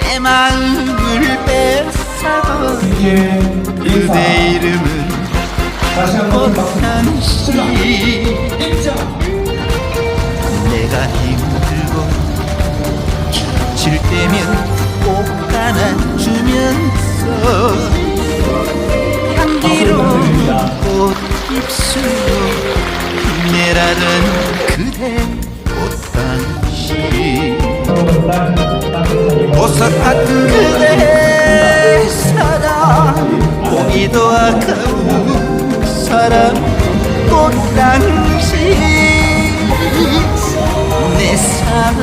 내 마음을 뺏어도 그대 이름은 입장 내가 힘들고 지칠 때면 꼭 안아주면서 향기로운 꽃 입술로 힘내라는 그대 보석 같은 그대 사랑 보기도 아까운 사랑 꽃당신 내 사랑